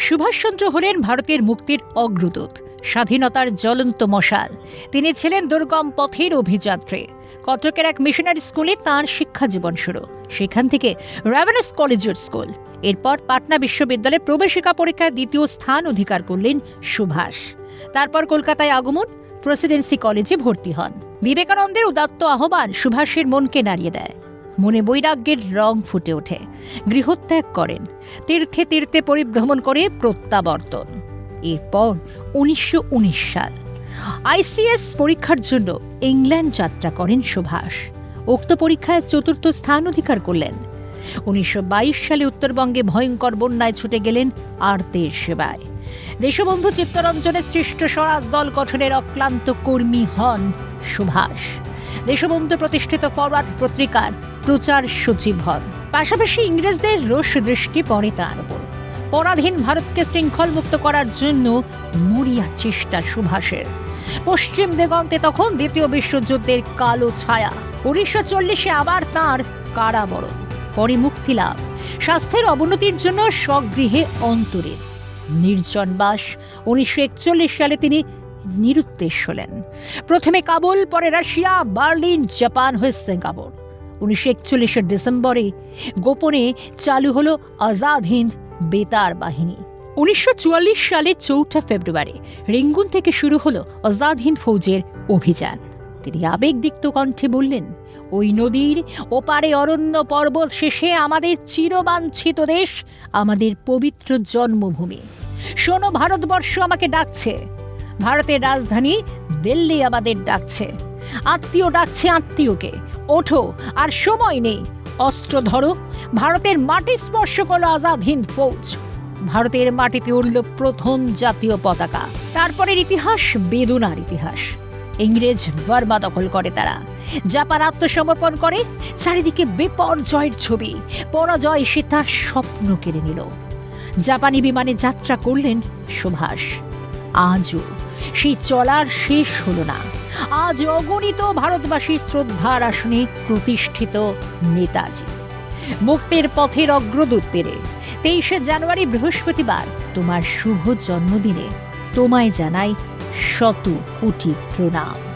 সুভাষচন্দ্র হলেন ভারতের মুক্তির অগ্রদূত, স্বাধীনতার জ্বলন্ত মশাল। তিনি ছিলেন দুর্গম পথের অভিযাত্রী। কটকের এক মিশনারি স্কুলে তাঁর শিক্ষা জীবন শুরু। সেখান থেকে রেভেনেস কলেজিয়েট স্কুল এরপর পাটনা বিশ্ববিদ্যালয়ে প্রবেশিকা পরীক্ষায় দ্বিতীয় স্থান অধিকার করলেন সুভাষ। তারপর কলকাতায় আগমন প্রেসিডেন্সি কলেজে ভর্তি হন। বিবেকানন্দের উদাত্ত আহ্বান সুভাষের মনকে নাড়িয়ে দেয়। মনে বৈরাগ্যের রং ফুটে ওঠে। গৃহত্যাগ করেন। তীর্থে তীর্থে পরিভ্রমণ করে প্রত্যাবর্তন। এরপর উনিশশো সাল। আইসিএস পরীক্ষার জন্য ইংল্যান্ড যাত্রা করেন সুভাষ। উক্ত পরীক্ষায় চতুর্থ স্থান অধিকার করলেন। উনিশশো বাইশ সালে উত্তরবঙ্গে ভয়ঙ্কর বন্যায় ছুটে গেলেন আরতের সেবায়। দেশবন্ধু চিত্তরঞ্জনের সৃষ্ট স্বরাজ দল গঠনের অক্লান্ত কর্মী হন সুভাষ। দেশবন্ধু প্রতিষ্ঠিত ফরওয়ার্ড পত্রিকার প্রচার সচিব হন পাশাপাশি ইংরেজদের রোষ দৃষ্টি পড়ে তার উপর। পরাধীন ভারতকে শৃঙ্খল মুক্ত করার জন্য মরিয়া চেষ্টা সুভাষের। পশ্চিম দিগন্তে তখন দ্বিতীয় বিশ্বযুদ্ধের কালো ছায়া। উনিশশো চল্লিশে আবার তাঁর কারাবরণ। পরে মুক্তি লাভ। স্বাস্থ্যের অবনতির জন্য স্বগৃহে অন্তরে নির্জন বাস। উনিশশো একচল্লিশ সালে তিনি নিরুদ্দেশ হলেন। প্রথমে কাবুল, পরে রাশিয়া, বার্লিন, জাপান হয়ে সিঙ্গাপুর। উনিশশো একচল্লিশের ডিসেম্বরে গোপনে চালু হলো আজাদ হিন্দ বেতার বাহিনী। উনিশশো সালের চৌঠা ফেব্রুয়ারি রেঙ্গুন থেকে শুরু হলো আজাদ হিন্দ ফৌজের অভিযান। তিনি আবেগদিক্ত কণ্ঠে বললেন, ওই নদীর ওপারে অরণ্য পর্বত শেষে আমাদের চিরবাঞ্ছিত দেশ, আমাদের পবিত্র জন্মভূমি। শোনো ভারতবর্ষ আমাকে ডাকছে। ভারতের রাজধানী দিল্লি আমাদের ডাকছে। আত্মীয় ডাকছে আত্মীয়কে। ওঠো আর সময় নেই। অস্ত্র ধরো। ভারতের মাটি স্পর্শ করল আজাদ হিন্দ ফৌজ। ভারতের মাটিতে উঠল প্রথম জাতীয় পতাকা। তারপরের ইতিহাস বেদনার ইতিহাস। ইংরেজ বার্মা দখল করে তারা। জাপান আত্মসমর্পণ করে। চারিদিকে বিপর্যয়ের ছবি। পরাজয় সে তার স্বপ্ন কেড়ে নিল। জাপানি বিমানে যাত্রা করলেন সুভাষ। আজও সেই চলার শেষ হলো না। আজ অগণিত ভারতবাসীর শ্রদ্ধার আসনে প্রতিষ্ঠিত নেতাজি। মুক্তির পথের অগ্রদূতের তেইশে জানুয়ারি বৃহস্পতিবার তোমার শুভ জন্মদিনে তোমায় জানাই শত কোটি প্রণাম।